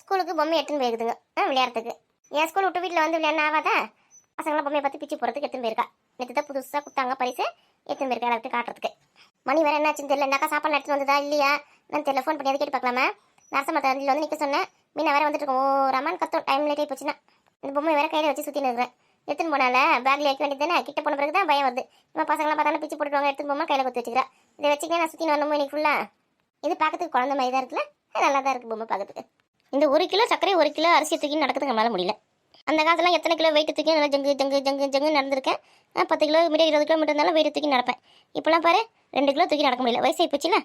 ஸ்கூலுக்கு பொம்மை எடுத்துன்னு போயிருக்குதுங்க. ஆ விளையாடுறதுக்கு. என் ஸ்கூல் விட்டு வீட்டில் வந்து விளையாட ஆகாதா பசங்களாம் பொம்மையை பார்த்து பிச்சு போகிறதுக்கு எடுத்துன்னு போயிருக்கா. நேற்று தான் புதுசாக கொடுத்தாங்க பரிசு எடுத்துன்னு போயிருக்கா எல்லாத்தையும் காட்டுறதுக்கு. மணி வேறு என்னாச்சுன்னு தெரியல. இந்தாக்கா சாப்பாடு எடுத்துன்னு வந்ததா இல்லையா? நான் தெரியல ஃபோன் பண்ணி கேட்டு பார்க்கலாமா? நரசமத்த வண்டியில் வந்து நிற்க சொன்னேன். மீனா வேறு வந்துட்டு இருக்கோம் ஓ ரமான் கத்தம் டைம் லேட் போச்சுன்னா. இந்த பொம்மை வேறு கையில் வச்சு சுற்றி இருக்கிறேன். எடுத்துன்னு போனால பேக்ல வைக்க வேண்டியது தானே கிட்ட போன பிறகு தான் பயம் வருது. இப்போ பசங்களாம் பார்த்தாலும் பிச்சு போட்டுருவாங்க எடுத்துன்னு போமா கையில் கொடுத்து வச்சுக்கிறேன் இதை வச்சுக்கிட்டே நான் சுற்றி வரணுமோ இன்னைக்கு ஃபுல்லாக இது பார்க்கறதுக்கு குழந்தை மாதிரி தான் இருக்குல்ல? நல்லா தான் இருக்குது பொம்மை பார்க்கறதுக்கு. இந்த ஒரு கிலோ சர்க்கரை ஒரு கிலோ அரிசி தூக்கி நடக்கிறதுக்கு மேலே முடியல. அந்த காலத்தில் எத்தனை கிலோ வெயிட் தூக்கி நல்லா ஜங்கு ஜங்கு ஜங்கு ஜங்கு நடந்திருக்கேன். பத்து கிலோ மீட்டர் இருபது கிலோமீட்டர் இருந்தாலும் வெயிட் தூக்கி நடப்பேன். இப்போலாம் பாரு ரெண்டு கிலோ தூக்கி நடக்க முடியல. வயசு போச்சுல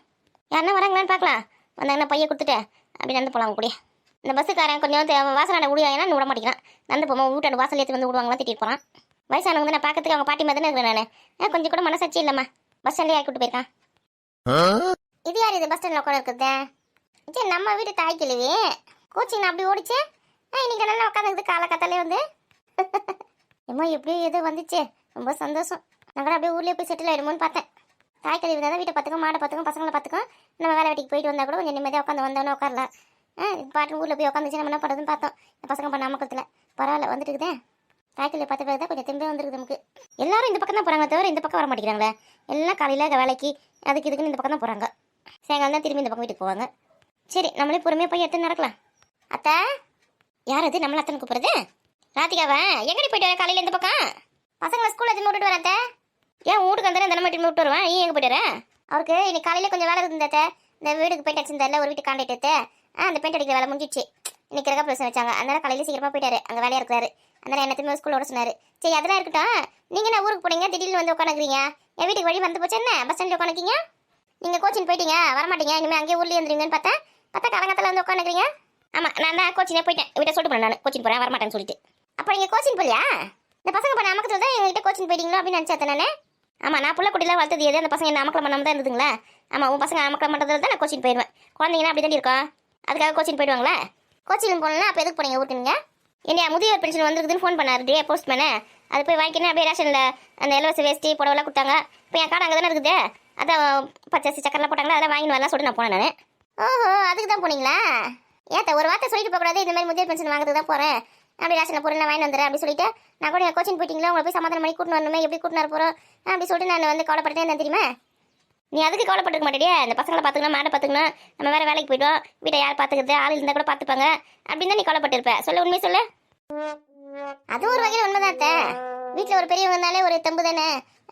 யாருன்னா வராங்களான்னு பார்க்கலாம். வந்தாங்கன்னா பையன் கொடுத்துட்டேன் அப்படி நடந்து போகலாம் கூடிய. இந்த பஸ்ஸுக்காரன் கொஞ்சம் தே- வாசலாண்ட விடுவாங்கன்னா விட மாட்டேங்கிறான். நடந்து போமா வீட்டாண்டு வாசல் ஏற்றி வந்து விடுவாங்களா திட்டிட்டு போகிறான் வயசானவங்க நான் பார்க்கறதுக்கு அவங்க பாட்டி மாதிரி தானே இருக்கிறேன் நான். கொஞ்சம் கூட மனசாட்சி இல்லைம்மா. பஸ் ஸ்டாண்டே ஆக்கி விட்டு போயிருக்கான். யார் இது பஸ் ஸ்டாண்டில் உட்காந்து இருக்குது சரி நம்ம வீட்டு தாய் கிழவி கோச்சிங் அப்படி ஓடிச்சு. ஆ இன்னைக்கு நல்லா உட்காந்துக்குது காலை கத்தாலே வந்து. ஏம்மா எப்படியோ ஏதோ வந்துச்சு. ரொம்ப சந்தோஷம். நான் கூட அப்படியே ஊர்லேயே போய் செட்டில் ஆயிடுமோன்னு பார்த்தேன். தாய் கழிவு தான் வீட்டை பார்த்துக்கோ மாடை பார்த்துக்கோ பசங்களை பார்த்துக்கோ நம்ம வேலை வெட்டிக்கு போயிட்டு வந்தால் கூட கொஞ்சம் நிம்மதியாக உட்காந்து வந்தோன்னே உட்காரலாம் ஆ பாட்டு ஊரில் போய் உட்காந்துச்சு நம்ம என்ன பண்ணுறதுன்னு பார்த்தோம். இந்த பசங்க பண்ண அமக்கத்தில் பரவாயில்ல வந்துட்டு இருக்குதே தாய் பார்த்த பிறகு தான் கொஞ்சம் தெம்பே வந்துருக்குது நமக்கு. எல்லாரும் இந்த பக்கம் தான் போகிறாங்க தவிர இந்த பக்கம் வர மாட்டேங்கிறாங்களே. எல்லாம் காலையில் வேலைக்கு அதுக்கு இதுக்குன்னு இந்த பக்கம் தான் போகிறாங்க சாயங்காலம் தான் திரும்பி இந்த பக்கம் வீட்டுக்கு போவாங்க. சரி நம்மளே பொறுமையாக போய் எடுத்து நடக்கலாம். அத்தை யார் அது? நம்மள அத்தனை கூப்பிட்றது? ராதிகாவா? எங்கடி போயிட்டு வர காலையில் இந்த பக்கம்? பசங்களை ஸ்கூலில் எதுவும் விட்டுட்டு அத்தை. ஏன் வீட்டுக்கு வந்தானே இந்த எட்டு விட்டு வருவேன்? நீ எங்கே போயிட்டு வர? அவருக்கு இன்னைக்கு காலையில் கொஞ்சம் வேலை இருந்தத இந்த வீடுக்கு பெயிண்ட் அடிச்சிருந்தால ஒரு வீட்டு காண்டாக்ட் எடுத்து. ஆ அந்த பெயிண்ட் அடிக்கிற வேலை முடிஞ்சிச்சு. இன்னைக்கு இறக்க பிரச்சனை வச்சாங்க. அதனால காலையில் சீக்கிரமாக போயிட்டாரு. அங்கே வேலையாக இருக்கிறாரு. அதனால என்னத்தையுமே ஸ்கூலோட சொன்னார். சரி அதெல்லாம் இருக்கட்டும். நீங்கள் என்ன ஊருக்கு போனீங்க? திடீர்னு வந்து உட்காந்துக்கிறீங்க என் வீட்டுக்கு வழி வந்து போச்சு என்ன? பஸ் ஸ்டாண்டில் உட்காந்துக்கீங்க நீங்கள் கோச்சிங் போயிட்டீங்க வரமாட்டீங்க இனிமேல் அங்கேயே ஊர்லேயே இருந்துருங்கன்னு பார்த்தேன் பார்த்தா கரங்கத்தில் வந்து உட்காந்துக்கிறீங்க ஆமாம் நான் தான் கோச்சினே போயிட்டேன். வீட்டை சொல்லிட்டு போனேன் நான் கோச்சிங் போகிறேன் வரமாட்டேன்னு சொல்லிட்டு. அப்போ நீங்கள் கோச்சிங் போலியா இந்த பசங்க பண்ண அமக்கத்தில் தான் எங்ககிட்ட கோச்சிங் போயிட்டீங்களோ அப்படின்னு நினச்சேன் நானே. ஆமாம் நான் புள்ள குட்டிலாம் வளர்த்தது எது? அந்த பசங்க என்ன அமக்கலம் பண்ணாமல் தான் இருந்ததுங்களா? ஆமாம் உன் பசங்க அமக்கலம் பண்ணுறதுல தான் நான் கோச்சிங் போயிடுவேன் குழந்தைங்கன்னா அப்படி தான் இருக்கும் அதுக்காக கோச்சிங் போயிடுவாங்களா? கோச்சிங் போகணும்னா அப்போ எதுக்கு போனீங்க? ஊருக்கு நீங்கள் என்னையா முதியோர் பென்ஷன் வந்துருக்குதுன்னு ஃபோன் பண்ணார் டே போஸ்ட்மேனே அது போய் வாங்கிக்கணும் அப்படியே ரேஷனில் அந்த இலவச வேஷ்டி புடவெல்லாம் கொடுத்தாங்க. இப்போ என் கார்டு அங்கே தானே இருக்குது? அதான் பச்சரிசி சக்கரெலாம் போட்டாங்களா அதெல்லாம் வாங்கி வரலாம் சொல்லிட்டு நான் போனேன் நான். ஓஹோ அதுக்கு தான் போனீங்களா? ஏத்த ஒரு வார்த்தை சொல்லிட்டு போகக்கூடாது இந்த மாதிரி முதியோர் பென்ஷன் வாங்குறது தான் போகிறேன் அப்படி ரேஷனில் பொருள் வாங்கி வந்துடுறேன் அப்படி சொல்லிட்டு நான் கூட கோச்சிங் போயிட்டீங்களா? உங்களை போய் சமாதானம் பண்ணி கூட்டின்னு வரணுமே எப்படி கூட்டின்னு வர போகிறோம் அப்படி சொல்லிட்டு நான் வந்து கவலைப்பட்டேன் என்ன தெரியுமா? நீ அதுக்கு கவலைப்பட்டுக்க மாட்டேடியே. இந்த பசங்களை பார்த்துக்கணும் மாடை பார்த்துக்கணும். நம்ம வேற வேலைக்கு போயிடுவோம். வீட்டை யார் பார்த்துக்கிறது? ஆள் இருந்தால் கூட பார்த்துப்பாங்க. அப்படின்னு தான் நீ கவலைப்பட்டிருப்ப. சொல்ல உண்மையை சொல்லு. அது ஒரு வகையில் உண்மைதான் வீட்டில் ஒரு பெரியவங்க இருந்தாலே ஒரு தெம்பு தானே.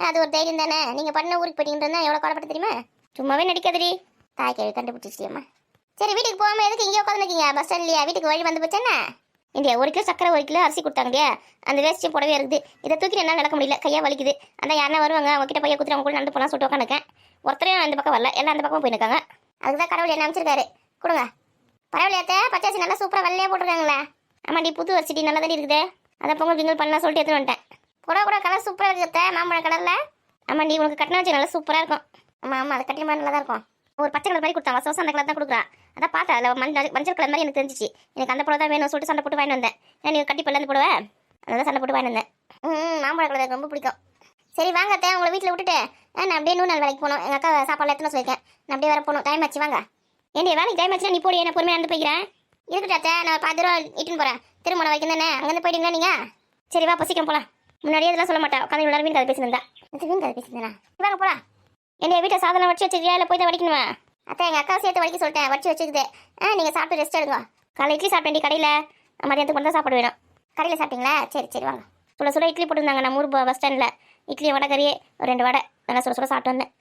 அது ஒரு தைரியம் தானே? நீங்கள் பண்ண ஊருக்கு போயிட்டீங்கன்னா எவ்வளோ கவலைப்பட்டு தெரியுமா? சும்மாவே நடிக்காதடி. தாய் கேள்வி கண்டுபிடிச்சிட்டியம்மா சரி வீட்டுக்கு போகாமல் எதுக்கு இங்கே உட்காந்துருக்கீங்க பஸ் ஸ்டாண்ட்லையா வீட்டுக்கு வழி வந்து போச்சேன்னா இந்தியா ஒரு கிலோ சக்கரை ஒரு கிலோ அரிசி கொடுத்தாங்க இல்லையா? அந்த வேஸ்ட்டு புடவே இருக்குது. இதை தூக்கி என்னால் நடக்க முடியல. கையாக வலிக்குது. அந்த யாரா வருவாங்க. அவங்க கிட்ட பைய குத்துட்டு கூட நடந்து போகலாம் சொல்லிட்டு உட்காந்துருக்கேன் ஒருத்தரையும் அந்த பக்கம் வரல. எல்லாம் அந்த பக்கம் போயிருக்காங்க அதுக்கு தான் கடவுள் என்ன அமைச்சிருக்காரு. கொடுங்க. பரவாயில்லையாத்த பச்சாசி நல்லா சூப்பராக வெள்ளையாக போட்டிருக்காங்களே. ஆமாண்டி புது அரிசி நல்லா தான் இருக்குது. அதை பொங்கல் பிங்கல் பண்ணலாம் சொல்லிட்டு எடுத்துகிட்டு வந்துட்டேன். புடவை கூட கலர் சூப்பராக இருக்குது மாம்பழ கலரில். நீ உனக்கு கட்டின வச்சு நல்லா சூப்பராக இருக்கும். ஆமாம் ஆமாம் அது கட்டின மாதிரி நல்லா தான் இருக்கும். ஒரு பச்சை கலர் மாதிரி கொடுத்தான் வருஷம் அந்த கலர் தான் கொடுக்குறா. அதான் பார்த்தா அதில் மஞ்சள் மஞ்சள் கலர் மாதிரி எனக்கு தெரிஞ்சிச்சு. எனக்கு அந்த புடவை தான் வேணும் சொல்லிட்டு சண்டை போட்டு வாங்கிட்டு வந்தேன். நீ கட்டி பல்ல போடுவ? அதான் சண்டை போட்டு வாங்கிட்டு வந்தேன். ம் மாம்பழ கலர் எனக்கு ரொம்ப பிடிக்கும். சரி வாங்க அத்தை உங்களை வீட்டில் விட்டுட்டு. ஆ, நான் அப்படியே நூறு நாள் வேலைக்கு போகணும். எங்கள் அக்கா சாப்பாடு எடுத்துன்னு சொல்லியிருக்கேன் நான் அப்படியே வர போகணும். டைம் ஆச்சு வாங்க. ஏன்டி வேலைக்கு டைம் ஆச்சுன்னா நீ போடி என்ன பொறுமையாக நடந்து போய்க்கிறேன்? இருக்கட்டும் அத்தை நான் பாதி ரூபா இட்டுன்னு போகிறேன் திருமணம் வைக்கும் தானே? அங்கேருந்து போயிட்டீங்களா நீங்கள் சரி வா பசிக்கம் போகலாம் முன்னாடியே இதெல்லாம் சொல்ல மாட்டேன் உட்காந்து எல்லாரும் மீன் கதை பேசியிருந்தா மீன் கதை பேசியிருந்தேன் வாங்க போகலாம் என்னைய வீட்டை சாதனம் வச்சு வச்சிருக்கியா? இல்லை போய் தான் வடிக்கணுமா? அத்தை எங்கள் அக்கா சேர்த்து வடிக்க சொல்லிட்டேன். வச்சு வச்சுக்குது ஆ நீங்கள் சாப்பிட்டு ரெஸ்ட் எடுங்க. காலை இட்லி சாப்பிட்டேன் கடையில். மதியானத்துக்கு மட்டும் தான் சாப்பாடு வேணும். கடையில் சாப்பிட்டீங்களா? சரி சரி வாங்க. சுட சுட இட்லி போட்டிருந்தாங்க. நம்ம ஊர் பஸ் ஸ்டாண்டில் இட்லி வடை கறி ஒரு ரெண்டு வடை. நல்லா சுட சுட சாப்பிட்டு வந்தேன்.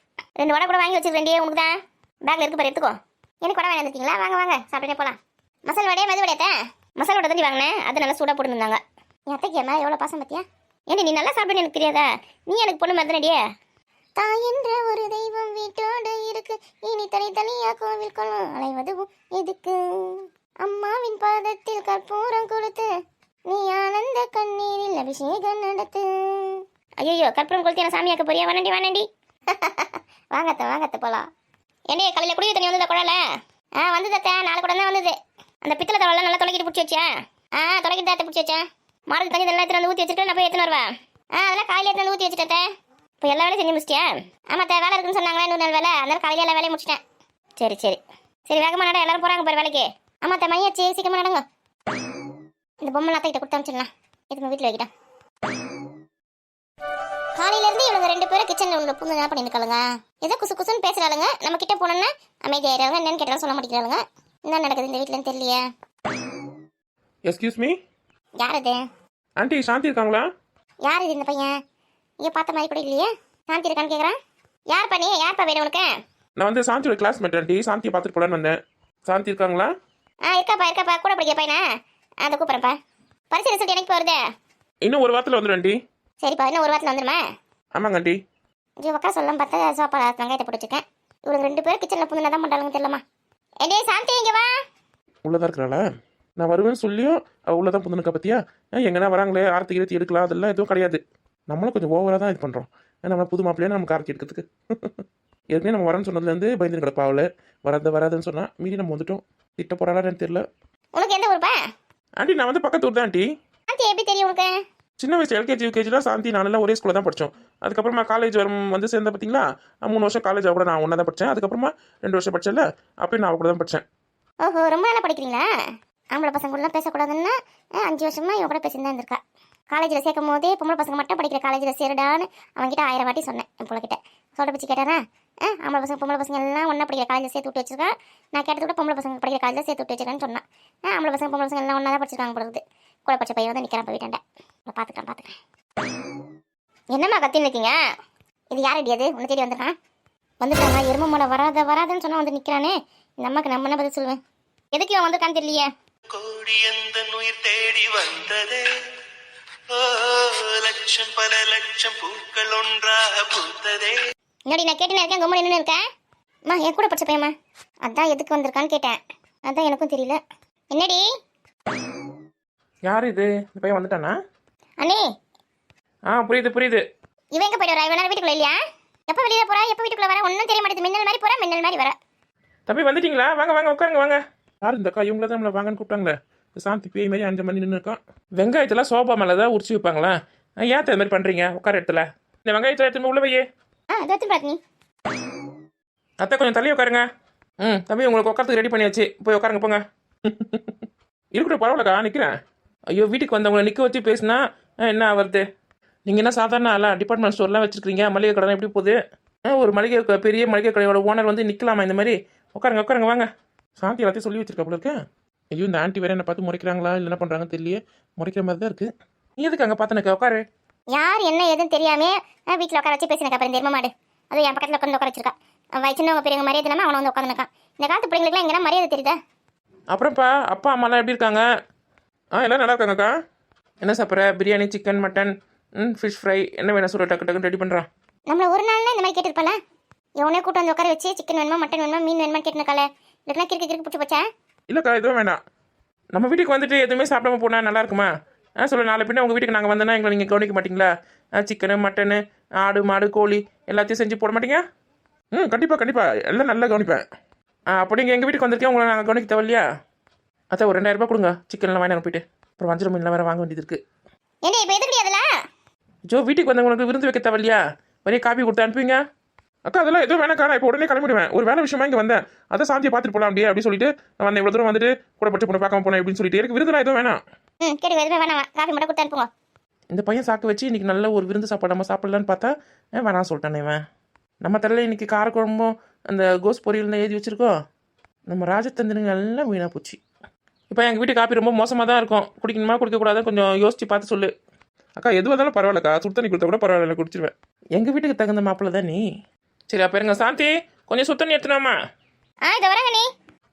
ரெண்டு வடை கூட வாங்கி வச்சிருக்கேன் உனக்கு தான். பேக்கில் இருக்கு பாரு எடுத்துக்கோ. எனக்கு வடை வாங்கி வந்துருக்கீங்களா? வாங்க வாங்க. சாப்பிட்டே போகலாம் மசால் வடையா மது வடையா மசாலா வடை தண்ணி வாங்கினேன். அது நல்லா சூடாக போட்டுருந்தாங்க. என் அத்தைக்கு அம்மா எவ்வளோ பாசம் பார்த்தியா ஏண்டி நீ நல்லா சாப்பிடுன்னு எனக்கு தெரியாதா? நீ எனக்கு பொண்ணு மாதிரி தாய் என்ற ஒரு தெய்வம் வீட்டோடு இருக்கு. இனி தனி தனியா கோவில் குளம் அலைவதுவும் எதுக்கு? அம்மாவின் பாதத்தில் கற்பூரம் கொடுத்து நீ ஆனந்த கண்ணீரில் அபிஷேகம் நடத்து. ஐயோ கற்பூரம் கொளுத்தி என்ன சாமியாக்க போறியா? வானண்டி வானண்டி. வாங்கத்த வாங்கத்த போலாம். என்னைய காலையில் குடிய தண்ணி வந்ததா குழல? ஆ வந்தது அத்தை நாலு குடம் தான் வந்தது. அந்த பித்தளை தவளெல்லாம் நல்லா தொலைக்கிட்டு பிடிச்சி வச்சா ஆ தொலைக்கிட்டு தான் பிடிச்சி வச்சேன். மாடல் தண்ணி இதெல்லாம் எடுத்துட்டு வந்து ஊற்றி வச்சுட்டு நான் போய் எடுத்துன்னு வருவேன். ஆ அதெல்லாம் காலையில் எடுத்து ஊற்றி வச்சுட்டேன் இப்போ எல்லா வேலையும் செஞ்சு முடிச்சிட்டியா? ஆமாம் வேலை இருக்குன்னு சொன்னாங்களே இன்னொரு நாள் வேலை. அதனால காலையில் எல்லா வேலையும் முடிச்சிட்டேன். சரி சரி. சரி வேகமாக நட எல்லாரும் போறாங்க பாரு வேலைக்கு. ஆமாம் த மணியாச்சு சீக்கிரமா நடங்க. இந்த பொம்மை நான் கிட்ட கொடுத்து அனுப்பிச்சிடலாம் இதுக்கு வீட்டில் வைக்கிட்டேன் காலையிலேருந்து இவங்க ரெண்டு பேரும் கிச்சனில் உள்ள புந்து என்ன பண்ணிருக்காளுங்க ஏதோ குசு குசுன்னு பேசுறாளுங்க. நம்ம கிட்ட போனோன்னா அமைதியாயிராங்க என்னன்னு கேட்டாலும் சொல்ல மாட்டேங்கிறாளுங்க. என்ன நடக்குது இந்த வீட்டுலன்னு தெரியலையே. எஸ்கியூஸ் மீ யார் இது? ஆண்டி சாந்தி இருக்காங்களா? யார் இது இந்த பையன்? இங்க பார்த்த மாதிரி கூட இல்லையே. சாந்தி இருக்கான்னு கேக்குறான். யார் பண்ணி யார் வேணும் உனக்கு? நான் வந்து சாந்தியோட கிளாஸ்மேட் ஆண்டி. சாந்தியை பார்த்துட்டு போலான்னு வந்தேன். சாந்தி இருக்காங்களா? ஆ இருக்காப்பா இருக்காப்பா. கூட படிக்க பையனா? அதை கூப்பிட்றேன்ப்பா. பரிசு ரிசல்ட் எனக்கு வருது இன்னும் ஒரு வாரத்தில் வந்துடும் ஆண்டி. சரிப்பா இன்னும் ஒரு வாரத்தில் வந்துருமா? ஆமாங்க ஆண்டி. இங்கே உக்கா சொல்லலாம் பார்த்தா சோப்பா வெங்காயத்தை பிடிச்சிருக்கேன் இவங்க ரெண்டு பேரும் கிச்சனில் புதுனா தான் பண்ணுறாங்க தெரியலமா ஏடே சாந்தி இங்கே வா. உள்ளதா இருக்கிறாளா? நான் வருவேன்னு சொல்லியும் உள்ளதான் புந்தனுக்கா ஏன் எங்கன்னா வராங்களே ஆரத்தி கீரத்தி எடுக்கலாம் அதெல்லாம் எதுவும் கிடையாது. நம்மளும் கொஞ்சம் ஓவராக தான் இது பண்ணுறோம் நம்ம புது மாப்பிள்ளையா நமக்கு ஆரத்தி எடுக்கிறதுக்கு ஏற்கனவே நம்ம வரேன்னு சொன்னதுலேருந்து பயந்து கிடப்பா அவளை. வராத வராதுன்னு சொன்னா மீறி நம்ம வந்துட்டோம். திட்ட போறாளான்னு தெரியல. உனக்கு எந்த ஊருப்பா? ஆண்டி நான் வந்து பக்கத்து ஊர் தான் ஆண்டி. சாந்தி எப்படி தெரியும் உனக்கு? சின்ன வயசு எல்கேஜி யூகேஜிலாம் சாந்தி நானெல்லாம் ஒரே ஸ்கூலில் தான் படித்தோம் அதுக்கப்புறமா காலேஜ் வரும் வந்து சேர்ந்த பார்த்தீங்களா மூணு வருஷம் காலேஜ் கூட நான் ஒன்றா தான் படித்தேன் அதுக்கப்புறமா ரெண்டு வருஷம் படிச்சேன்ல அப்பயும் நான் அவ கூட தான் படித்தேன் ஓஹோ ரொம்ப நாளாக படிக்கிறீங்களா? ஆம்பளை பசங்க கூடலாம் பேசக்கூடாதுன்னா அஞ்சு வருஷமா இவன் கூட பேசிட்டு தான் இருந்திருக்கா. காலேஜில் சேர்க்கும் போதே பொம்பளை பசங்க மட்டும் படிக்கிற காலேஜில் சேருடான்னு அவன்கிட்ட ஆயிரம் வாட்டி சொன்னேன் என் பிள்ளைகிட்ட. சொல்ற பிச்சு கேட்டாரா ஆ ஆம்பளை பசங்க பொம்பளை பசங்க எல்லாம் ஒன்றா படிக்கிற காலேஜில் சேர்த்து விட்டு வச்சிருக்கேன் நான் கேட்டது கூட பொம்பளை பசங்க படிக்கிற காலேஜில் சேர்த்து விட்டு வச்சிருக்கேன்னு சொன்னான். ஆ ஆம்பளை பசங்க பொம்பளை பசங்க எல்லாம் ஒன்றா தான் படிச்சிருக்காங்க பொழுது கூட படிச்ச பையன் வந்து நிற்கிறான் போயிட்டேன் பார்த்துக்கிறேன் பார்த்துக்கிறேன். என்னம்மா கத்தின்னு இருக்கீங்க? இது யாரடி அது? உன்னை தேடி வந்துருக்கான்? வந்துட்டாங்க எரும மூளை வராத வராதுன்னு சொன்னால் வந்து நிற்கிறானே இந்த அம்மாவுக்கு நம்ம என்ன பதில் சொல்லுவேன்? எதுக்கு இவன் வந்திருக்கான்னு தெரியலையே? கோடி எந்த உயிர் தேடி வந்ததே. லட்சம் பல லட்சம் பூக்கள் ஒன்றாக பூத்ததே. என்னடி நான் கேட்டு இருக்கேன் கம்மன் நின்று இருக்கேன் அம்மா என் கூட படிச்ச பையம்மா. அதான் எதுக்கு வந்திருக்கான்னு கேட்டேன். அதான் எனக்கும் தெரியல. என்னடி? யார் இது? இந்த பையன் வந்துட்டானா? அண்ணே. ஆ புரியுது புரியுது. இவன் எங்க போயிட்டு வரா இவன் வீட்டுக்குள்ள இல்லையா? எப்போ வெளியில போறா? எப்போ வீட்டுக்குள்ள வர? ஒன்றும் தெரிய மாட்டேது மின்னல் மாதிரி போறா மின்னல் மாதிரி வர தம்பி வந்துட்டீங்களா? வாங்க வாங்க உட்காருங்க வாங்க. யார் இந்த அக்கா? இவங்கள தான் நம்மளை வாங்கன்னு கூப்பிட்டாங்களே. சாந்தி பேய் மாதிரி அஞ்சு மணி நின்று இருக்கான். வெங்காயத்தெல்லாம் சோபா மேலே தான் உரிச்சு வைப்பாங்களா? ஆ, ஏன் இந்த மாதிரி பண்ணுறீங்க உட்கார இடத்துல. இந்த வெங்காயத்தை எடுத்து உள்ள வையே. அதை அத்தை கொஞ்சம் தள்ளி உட்காருங்க. ம் தம்பி உங்களுக்கு உட்காரத்துக்கு ரெடி பண்ணியாச்சு. போய் உட்காருங்க போங்க. இருக்கட்டும் பரவாயில்லக்கா நிற்கிறேன் ஐயோ வீட்டுக்கு வந்தவங்களை நிற்க வச்சு பேசுனா ஆ, என்ன ஆவறது? நீங்கள் என்ன சாதாரண ஆளா? டிபார்ட்மெண்ட் ஸ்டோர்லாம் வச்சிருக்கீங்க. மளிகை கடை எப்படி போகுது? ஆ, ஒரு மளிகை பெரிய மளிகை கடையோட ஓனர் வந்து நிற்கலாமா இந்த மாதிரி? உட்காருங்க உட்காருங்க வாங்க. சாந்தி எல்லாத்தையும் சொல்லி வச்சிருக்கா போல இருக்கு. ஐயோ இந்த ஆண்டி வேற என்ன பார்த்து முறைக்கிறாங்களா? இல்லை என்ன பண்ணுறாங்கன்னு தெரியல முறைக்கிற மாதிரி தான் இருக்கு. நீ எதுக்கு அங்கே பார்த்து உட்காரு. யார் என்ன ஏதுன்னு தெரியாமே வீட்டில் உட்கார வச்சு பேசினக்கா அப்புறம் தெரியுமா மாடு. அது என் பக்கத்தில் உட்காந்து உட்கார வச்சிருக்கா. அவன் சின்னவங்க பெரியவங்க மரியாதை இல்லாமல் அவனை வந்து உட்காந்துருக்கான் இந்த காலத்து பிள்ளைங்களுக்குலாம் எங்கன்னா மரியாதை தெரியுதா? அப்புறம்ப்பா அப்பா அம்மாலாம் எப்படி இருக்காங்க? ஆ எல்லாம் நல்லா இருக்காங்கக்கா. என்ன சாப்பிட்ற? பிரியாணி சிக்கன் மட்டன் ம் ஃபிஷ் ஃப்ரை என்ன வேணும் சொல்ல டக்கு டக்குன்னு ரெடி பண்ணுறான் நம்மள ஒரு நாள்னா இந்த மாதிரி கேட்டிருப்பால எவனே கூட்டம் வந்து உட்கார வச்சு சிக்கன் வேணுமா மட்டன் வேணுமா மீன் வேணுமா கேட்டுருக்கால இதுக்கெல்லாம் கிறுக்கு கிறுக்கு பிடிச்சி போச்சா? இல்லைக்கா எதுவும் வேண்டாம். நம்ம வீட்டுக்கு வந்துட்டு எதுவுமே சாப்பிடாம போனால் நல்லா இருக்குமா? ஆ சொல்ல நாளை பின்ன உங்கள் வீட்டுக்கு நாங்கள் வந்தோன்னா எங்களை நீங்கள் கவனிக்க மாட்டீங்களா? சிக்கனு மட்டனு ஆடு மாடு கோழி எல்லாத்தையும் செஞ்சு போட மாட்டீங்க? ம் கண்டிப்பாக கண்டிப்பாக எல்லாம் நல்லா கவனிப்பேன். ஆ அப்போ நீங்கள் எங்கள் வீட்டுக்கு வந்திருக்கேன் உங்களை நாங்கள் கவனிக்க தேவையில்லையா? அத்தை ஒரு ரெண்டாயிரம் ரூபாய் கொடுங்க. சிக்கன்லாம் வாங்கி போயிட்டு. அப்புறம் வஞ்சரம் மீன்லாம் வேறு வாங்க வேண்டியது இருக்குது ஏண்டி இப்போ எதுக்கு அதில்? ஜோ வீட்டுக்கு வந்தவங்களுக்கு விருந்து வைக்க தேவையில்லையா? வரைய காப்பி கொடுத்து அனுப்புவீங்க? அக்கா அதெல்லாம் எதுவும் வேணாக்கா நான் இப்போ உடனே கிளம்பிடுவேன். ஒரு வேலை விஷயமா இங்கே வந்தேன். அதை சாந்தியை பார்த்துட்டு போகலாம் அப்படியே அப்படின்னு சொல்லிட்டு நான் வந்தேன். இவ்வளோ தூரம் வந்துட்டு கூட பட்டு பொண்ணு பார்க்காம போனேன் அப்படின்னு சொல்லிட்டு. எனக்கு விருதுலாம் எதுவும் வேணாம். ம் கேட்டு எதுவுமே வேணாம். காஃபி மட்டும் கொடுத்து அனுப்புங்க. இந்த பையன் சாக்கு வச்சு இன்னைக்கு நல்ல ஒரு விருந்து சாப்பாடு நம்ம சாப்பிடலான்னு பார்த்தா வேணாம் சொல்லிட்டானே இவன். நம்ம தலையில் இன்னைக்கு காரக்குழம்பும் அந்த கோஸ் பொரியல் எழுதி வச்சிருக்கோம் நம்ம ராஜதந்திரங்க எல்லாம் வீணாக போச்சு. இப்போ எங்கள் வீட்டு காப்பி ரொம்ப மோசமாக தான் இருக்கும். குடிக்கணுமா குடிக்கக்கூடாது? கொஞ்சம் யோசிச்சு பார்த்து சொல்லு. அக்கா எது வந்தாலும் பரவாயில்லக்கா. சுடு தண்ணி கொடுத்தா கூட பரவாயில்ல குடிச்சிருவேன். எங்கள் வீட்டுக்கு தகுந்த மாப்பிள்ள தான் நீ. சரி அப்போ இருங்க. சாந்தி கொஞ்சம் சுடு தண்ணி எடுத்துனாமா ஆ இதை வரங்க நீ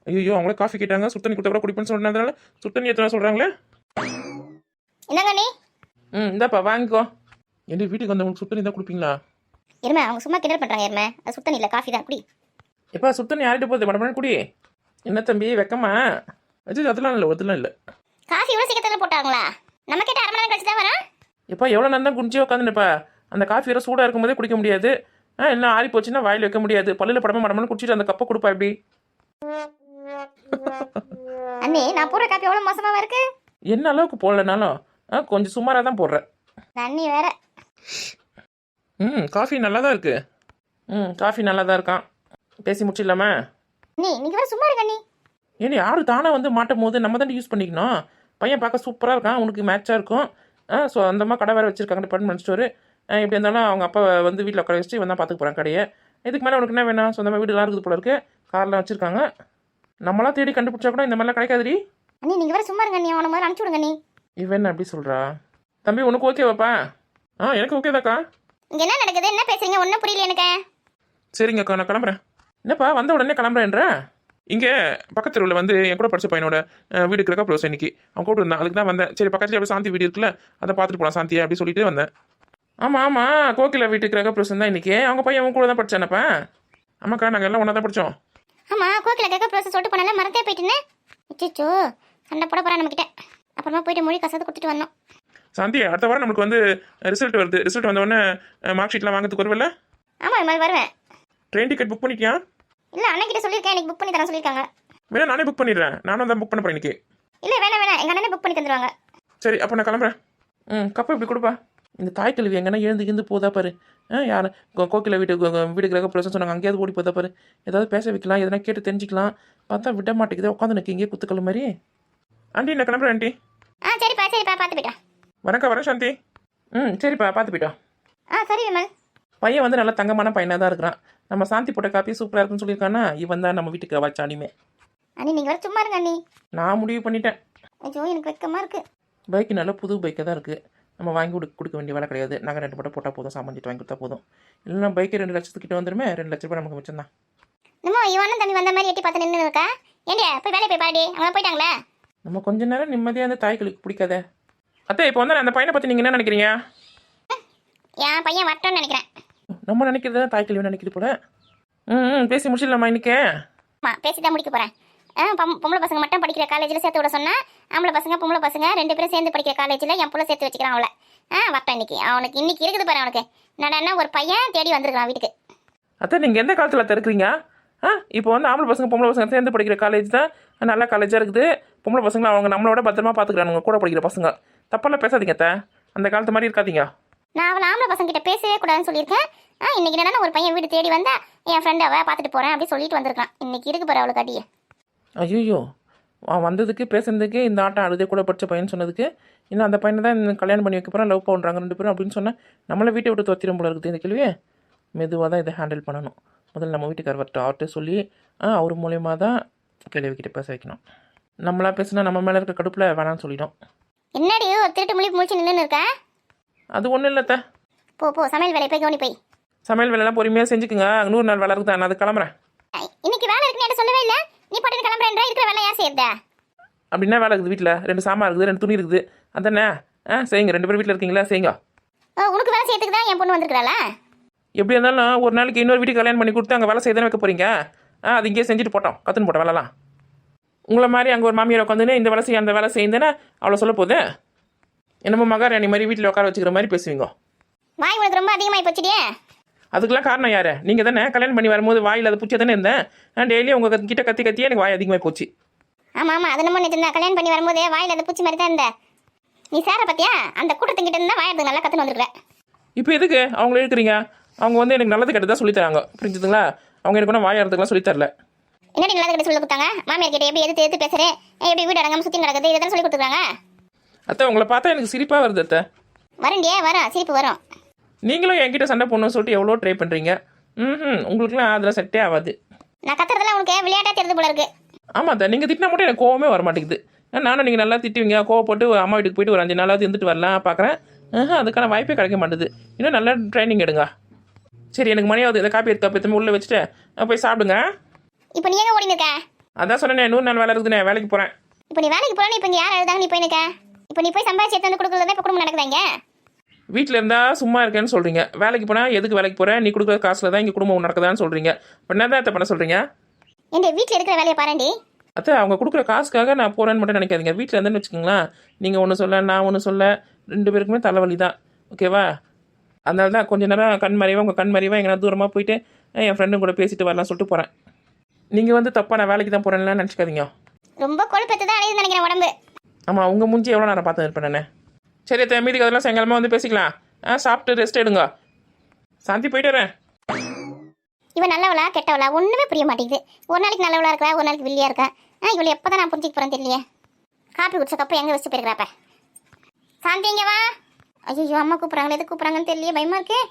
ஐயோ அவங்களே காஃபி கேட்டாங்க. சுடு தண்ணி கொடுத்தா கூட குடிப்பேன்னு சொன்னதுனால சுடு தண்ணி எடுத்துனா சொல்கிறாங்களே என்னங்க நீ ம் இந்தாப்பா வாங்கிக்கோ. என் வீட்டுக்கு வந்தவங்களுக்கு சுடு தண்ணி தான் கொடுப்பீங்களா? எருமை அவங்க சும்மா கிண்டல் பண்ணுறாங்க எருமை. அது சுத்தம் இல்லை காஃபி தான் குடி. எப்பா சுத்தம் யார்கிட்ட போகுது மடமட குடி. என்ன தம்பி வெக்கமா? அஜய் அதெல்லாம் இல்லை அதெல்லாம் இல்லை. காஃபி இவ்வளோ சீக்கிரத்தில் போட்டாங்களா? நம்ம கிட்ட அரை மணி நேரம் கழிச்சு தான் வரேன். எப்பா எவ்வளோ நேரம் தான் குடிச்சே உட்காந்துருப்பா அந்த காஃபி வேறு சூடாக இருக்கும்போதே குடிக்க முடியாது. ஆ இல்லை ஆறி போச்சுன்னா வாயில் வைக்க முடியாது. பல்லில் படமா மடமன்னு குடிச்சிட்டு அந்த கப்பை கொடுப்பா எப்படி? அண்ணே நான் போடுற காஃபி எவ்வளோ மோசமாக இருக்கு? என்ன அளவுக்கு போடலனாலும் ஆ கொஞ்சம் சுமாராக தான் போடுறேன். தண்ணி வேற. ம் காஃபி நல்லா தான் இருக்கு. ம் காஃபி நல்லா தான் இருக்கான். பேசி முடிச்சிடலாமா? நீ நீங்க வேற சும்மா இருக்க நீ ஏன்னா யாரு தானே வந்து மாட்டும் போது நம்ம தான் யூஸ் பண்ணிக்கணும். பையன் பார்க்க சூப்பராக இருக்கான் உனக்கு மேட்சாக இருக்கும். ஸோ அந்தமாக கடை வேறு வச்சிருக்காங்க டிபார்ட்மெண்ட் ஸ்டோரு எப்படி இருந்தாலும் அவங்க அப்பா வந்து வீட்டில் உட்கார வச்சுட்டு வந்தால் பார்த்துக்க போகிறான் கடையை. இதுக்கு மேலே உனக்கு என்ன வேணும்? சொந்தமாக வீடுலாம் இருக்குது போல இருக்கு. கார்லாம் வச்சுருக்காங்க. நம்மளாம் தேடி கண்டுபிடிச்சா கூட இந்த மாதிரிலாம் கிடைக்காதுடி. அண்ணி நீங்க வேற சும்மா இருங்க நீ அவன மாதிரி அனுப்பிச்சு விடுங்க நீ இவன் அப்படி சொல்கிறா தம்பி உனக்கு ஓகேவாப்பா ஆ எனக்கு ஓகே தாக்கா இங்க என்ன நடக்குது? என்ன பேசுறீங்க? ஒன்றும் புரியல எனக்கு. சரிங்கக்கா நான் கிளம்புறேன். என்னப்பா வந்த உடனே கிளம்புறேன்ற? இங்கே பக்கத்து தெருவில் வந்து என் கூட படிச்ச பையனோட வீடு கிழக்கா ப்ளோஸ் இன்னைக்கு. அவன் கூப்பிட்டு இருந்தான் அதுக்கு தான் வந்தேன். சரி பக்கத்துல அப்படியே சாந்தி வீடு இருக்குல்ல அதை பார்த்துட்டு போகலாம் சாந்தியை அப்படி சொல்லிட்டு வந்தேன். ஆமாம் ஆமாம் கோகிலா வீட்டு கிழக்கா ப்ளோஸ் தான் இன்னைக்கு. அவங்க பையன் அவன் கூட தான் படிச்சானப்பா ஆமாக்கா நாங்கள் எல்லாம் ஒன்றா தான் படித்தோம் ஆமா கோக்கில கேட்க ப்ரோசஸ் சொல்லிட்டு போனால மறந்தே போயிட்டுன்னு. அச்சோ சண்டை போட போறா நம்ம கிட்ட அப்புறமா போயிட்டு மொழி கசத்து கொடுத்துட்டு வந்தோம். சாந்தி அடுத்த வாரம் நமக்கு வந்து ரிசல்ட் வருது. ரிசல்ட் வந்தோடனே மார்க் ஷீட்லாம் வாங்கிறதுக்கு வருவில்ல? ஆமா இது மாதிரி வருவேன். ட்ரெயின் டிக்கெட் புக் பண்ணிட்டியா? இல்ல அண்ணன் கிட்ட சொல்லியிருக்கேன் எனக்கு புக் பண்ணி தரேன் சொல்லியிருக்காங்க. வேணா நானே புக் பண்ணிடுறேன். நானும் தான் புக் பண்ண போகிறேன் இன்னைக்கு. இல்ல வேணாம் வேணாம். எங்க அண்ணனே புக் பண்ணி தந்துருவாங்க. சரி அப்போ நான் கிளம்புறேன். ம் கப்பை இப்படி கொடுப்பா. இந்த தாய் கல்வி எங்கன்னா எழுந்து கிந்து போதா பாரு. ஆ யார்? கோக்கில வீட்டு வீடு கிரக பிரசன் சொன்னாங்க. அங்கேயாவது ஓடி போதா பாரு. ஏதாவது பேச வைக்கலாம் எதனா கேட்டு தெரிஞ்சுக்கலாம். பார்த்தா விட மாட்டேங்குது உட்காந்து நிற்க இங்கே குத்துக்கல் மாதிரி. ஆண்டி நான் கிளம்புறேன் ஆண்டி? ஆ சரிப்பா சரிப்பா பார்த்து போயிட்டா வரக்கா வரேன் சாந்தி. ம் சரிப்பா பார்த்து போயிட்டோம் ஆ சரி விமல். பையன் வந்து நல்ல தங்கமான பையனாக தான் இருக்கிறான். நம்ம சாந்தி போட்ட காப்பி சூப்பராக இருக்குன்னு சொல்லியிருக்கானா இவன் தான் நம்ம வீட்டுக்கு வச்சானிமே அண்ணி நீங்க வேற சும்மா இருங்க அண்ணி. நான் முடிவு பண்ணிட்டேன். ஐயோ எனக்கு வெக்கமா இருக்கு. பைக்கு நல்ல புது பைக்காக தான் இருக்குது நம்ம வாங்கி கொடுக்க கொடுக்க வேண்டிய வேலை கிடையாது. நாங்கள் ரெண்டு மட்டும் போட்டால் போதும் சாமான்ஜிட்டு வாங்கி கொடுத்தா போதும். இல்லைன்னா பைக்கு ரெண்டு லட்சத்துக்கிட்ட வந்துருமே ரெண்டு லட்ச ரூபாய் நமக்கு மிச்சம் தான் நம்ம இவனும் தம்பி வந்த மாதிரி எட்டி பார்த்து நின்று இருக்கா? ஏண்டியா போய் வேலையை போய் பாடி அவங்க போயிட்டாங்களே நம்ம கொஞ்ச நேரம் நிம்மதியாக அந்த தாய்களுக்கு பிடிக்காதே. அத்தை இப்போ வந்து அந்த பையனை பற்றி நீங்கள் என்ன நினைக்கிறீங்க? என் பையன் வரட்டும்னு நினைக்கிறேன். நம்ம நினைக்கிறது தான் தாய்க்கல்வி நினைக்கிறது போல. ம் பேசி முடிச்சிடலாமா இன்னைக்கு? ஆமா பேசிதான் முடிக்க போறேன். ஆ, பொம்- பொம்பளை பசங்க மட்டும் படிக்கிற காலேஜில் சேர்த்து விட சொன்னா ஆம்பளை பசங்க பொம்பளை பசங்க ரெண்டு பேரும் சேர்ந்து படிக்கிற காலேஜில் என் புள்ள சேர்த்து வச்சுக்கிறான் அவளை. ஆ வரட்டும் இன்னைக்கு. அவனுக்கு இன்னைக்கு இருக்குது பாரு அவனுக்கு. நடனா ஒரு பையன் தேடி வந்திருக்கான் வீட்டுக்கு. அத்தை நீங்கள் எந்த காலத்தில் திறக்கிறீங்க? ஆ இப்போ வந்து ஆம்பளை பசங்க பொம்பளை பசங்க சேர்ந்து படிக்கிற காலேஜ் தான் நல்ல காலேஜாக இருக்குது. பொம்பளை பசங்க அவங்க நம்மளோட பத்திரமா பார்த்துக்கிறானுங்க கூட படிக்கிற பசங்க. தப்பெல்லாம் பேசாதீங்க அத்தை. அந்த காலத்து மாதிரி இருக்காதீங்க. நான் அவளை ஆம்பளை பசங்க கிட்ட பேசவே கூடாதுன்னு சொல்லியிருக்கேன். ஆ இன்னைக்கு என்னன்னா ஒரு பையன் வீடு தேடி வந்தா என் ஃப்ரெண்ட் அவ பார்த்துட்டு போறேன் அப்படி சொல்லிட்டு வந்திருக்கான் இன்னைக்கு இருக்கு பாரு அவளுக்கு அடியே. ஐயோ அவன் வந்ததுக்கு பேசுனதுக்கு இந்த ஆட்டம் அழுதே கூட படித்த பையன் சொன்னதுக்கு இன்னும் அந்த பையனை தான் இந்த கல்யாணம் பண்ணி வைக்க போகிறோம் லவ் பண்ணுறாங்க ரெண்டு பேரும் அப்படின்னு சொன்னால் நம்மளை வீட்டை விட்டு தொத்திரம் போல இருக்குது இந்த கேள்வியே. மெதுவாக தான் இதை ஹேண்டில் பண்ணணும். முதல்ல நம்ம வீட்டுக்கார் வரட்டு அவர்கிட்ட சொல்லி அவர் மூலயமா தான் கேள்விக்கிட்ட பேச வைக்கணும். நம்மளா பேசுனா நம்ம மேலே இருக்க கடுப்பில் வேணாம்னு சொல்லிடும் என்னடி திருட்டு முழி முடிச்சு நின்று இருக்க? அது ஒன்றும் இல்லை அத்தை. போ போ சமையல் வேலையை போய் கவனி போய். சமையல் வேலையெல்லாம் பொறுமையாக செஞ்சுக்குங்க. நூறு நாள் வேலை இருக்குது நான் அது கிளம்புறேன். இன்னைக்கு வேலை இருக்குன்னு சொல்லவே இல்லை. நீ போட்டு கிளம்புறேன்ற இருக்கிற வேலை யார் செய்யறதா? அப்படின்னா வேலை இருக்குது வீட்டில் ரெண்டு சாமான் இருக்குது ரெண்டு துணி இருக்குது. அதானே? ஆ செய்யுங்க. ரெண்டு பேரும் வீட்டில் இருக்கீங்களா? செய்யுங்க. உனக்கு வேலை செய்யறதுக்கு தான் என் பொண்ணு வந்திருக்கிறாளா? எப்படி இருந்தாலும் ஒரு நாளைக்கு இன்னொரு வீட்டுக்கு கல்யாணம் பண்ணி கொடுத்து அங்கே வேலை செய்ய தானே வைக்க போறீங்க? ஆ அது இங்கேயே செஞ்சுட்டு போட்டோம். கற்றுன்னு போட்டோம் வேலைலாம். உங்களை மாதிரி அங்கே ஒரு மாமியார் உட்காந்துன்னு இந்த வேலை செய்ய அந்த வேலை செய்யுதுன்னு அவ்வளோ சொல்ல போகுது? என்னமோ மகாராணி மாதிரி வீட்டில் உட்கார வச்சுக்கிற மாதிரி பேசுவீங்க. வாய் உனக்கு ரொம்ப அதிகமாகி போச்சுடியே அதுக்கெல்லாம் காரணம் யாரு? நீங்கள் தானே? கல்யாணம் பண்ணி வரும்போது வாயில் அதை பூச்சியாக தானே இருந்தேன்? நான் டெய்லி உங்கள் கிட்ட கத்தி கத்தியே எனக்கு வாய் அதிகமாக போச்சு. ஆமா ஆமா. அது நம்ம தான் கல்யாணம் பண்ணி வரும்போதே வாயில அது பூச்சி மாதிரி தான் இருந்த. நீ சேர பத்தியா? அந்த கூட்டத்துக்கிட்ட இருந்தா வாயத்துக்கு நல்லா கத்துன்னு வந்துருக்க இப்போ எதுக்கு? அவங்கள இருக்கிறீங்க அவங்க வந்து எனக்கு நல்லது கெட்டதா சொல்லி தராங்க. புரிஞ்சுதுங்களா? அவங்க எனக்கு ஒன்றும் வாயாடுறதுக்குலாம் சொல்லி தரல. என்னடி நல்லது கிட்ட சொல்லி கொடுத்தாங்க? மாமியார் கிட்ட எப்படி எதிர்த்து எதிர்த்து பேசுறேன் எப்படி வீடு அடங்காம சுத்தி நடக்குது இதெல்லாம் சொல்லி கொடுத்துருக்காங்க? அத்தை உங்களை பார்த்தா எனக்கு சிரிப்பாக வருது அத்தை. வரண்டியே வரும்? சிரிப்பு வரும். நீங்களும் என்கிட்ட சண்டை போடணும்னு சொல்லிட்டு எவ்வளோ ட்ரை பண்ணுறீங்க ம் உங்களுக்குலாம் அதில் செட்டே ஆகாது. நான் கத்துறதுலாம் உனக்கு விளையாட்டா தெரிஞ்சு போல இருக்கு? ஆமாம் தான் நீங்கள் திட்டினா மட்டும் எனக்கு கோவமே வர மாட்டேங்குது நானும் நீங்கள் நல்லா திட்டுவீங்க கோவப்பட்டு அம்மா வீட்டுக்கு போயிட்டு ஒரு அஞ்சு நாளாவது இருந்துட்டு வரலாம் பார்க்குறேன் அதுக்கான வாய்ப்பே கிடைக்க மாட்டுது. இன்னும் நல்லா ட்ரைனிங் எடுங்க. சரி எனக்கு மணியாவது இதை காப்பி எடுத்து காப்பி உள்ளே வச்சுட்டு போய் சாப்பிடுங்க. இப்போ நீ எங்க ஓடிங்க இருக்க? அதான் சொன்னேனே நூறு நாள் வேலை இருக்குதுண்ணே வேலைக்கு போகிறேன் இப்போ நீ வேலைக்கு போறேன் இப்போ இங்க யார் எழுதாங்க நீ போய் இப்போ நீ போய் சம்பாதிச்சு எடுத்து வந்து கொடுக்கறதா இப்போ குடும்பம் நடக்குதாங்க வீட்டில் இருந்தால் சும்மா இருக்கேன்னு சொல்கிறீங்க வேலைக்கு போனால் எதுக்கு வேலைக்கு போகிறேன் நீ கொடுக்குற காசில் தான் இங்கே குடும்பம் நடக்குதான்னு சொல்கிறீங்க இப்போ என்ன தான் பண்ண சொல்கிறீங்க என் வீட்டில் இருக்கிற வேலையை பாருண்டி. அத்தை அவங்க கொடுக்குற காசுக்காக நான் போகிறேன்னு மட்டும் நினைக்காதீங்க. வீட்டில் இருந்தேன்னு வச்சுக்கோங்களேன். நீங்கள் ஒன்று சொல்ல நான் ஒன்று சொல்ல ரெண்டு பேருக்குமே தலைவலி தான். ஓகேவா அதனால தான் கொஞ்ச நேரம் கண் மறைவா உங்கள் கண் மறைவா எங்கன்னா தூரமாக போயிட்டு என் ஃப்ரெண்டும் கூட பேசிட்டு வரலாம் சொல்லிட்டு போகிறேன் நீங்கள் வந்து தப்பாக நான் வேலைக்கு தான் போகிறேன்லாம் நினச்சிக்காதீங்க. ரொம்ப கொழுப்பத்து தான் நினைக்கிறேன் உடம்பு. ஆமாம் உங்கள் மூஞ்சி எவ்வளோ நேரம் பார்த்து இருப்பேன் நான்? சரி அத்தை மீதிக்கு அதெல்லாம் சாயங்காலமாக வந்து பேசிக்கலாம். ஆ சாப்பிட்டு ரெஸ்ட் எடுங்க. சாந்தி போயிட்டு வரேன். இவன் நல்லவளா கெட்டவளா? ஒன்றுமே புரிய மாட்டேங்குது. ஒரு நாளைக்கு நல்லவளா இருக்கா? ஒரு நாளைக்கு வில்லியா இருக்கா? ஆ இவளை எப்போ தான் நான் புரிஞ்சுக்க போகிறேன் தெரியலையே. காப்பி குடிச்ச கப்பை எங்கே வச்சு போயிருக்கிறாப்ப சாந்தி இங்கே வா. ஐயோ அம்மா கூப்பிட்றாங்களே எது கூப்பிட்றாங்கன்னு தெரியலையே பயமா இருக்கே.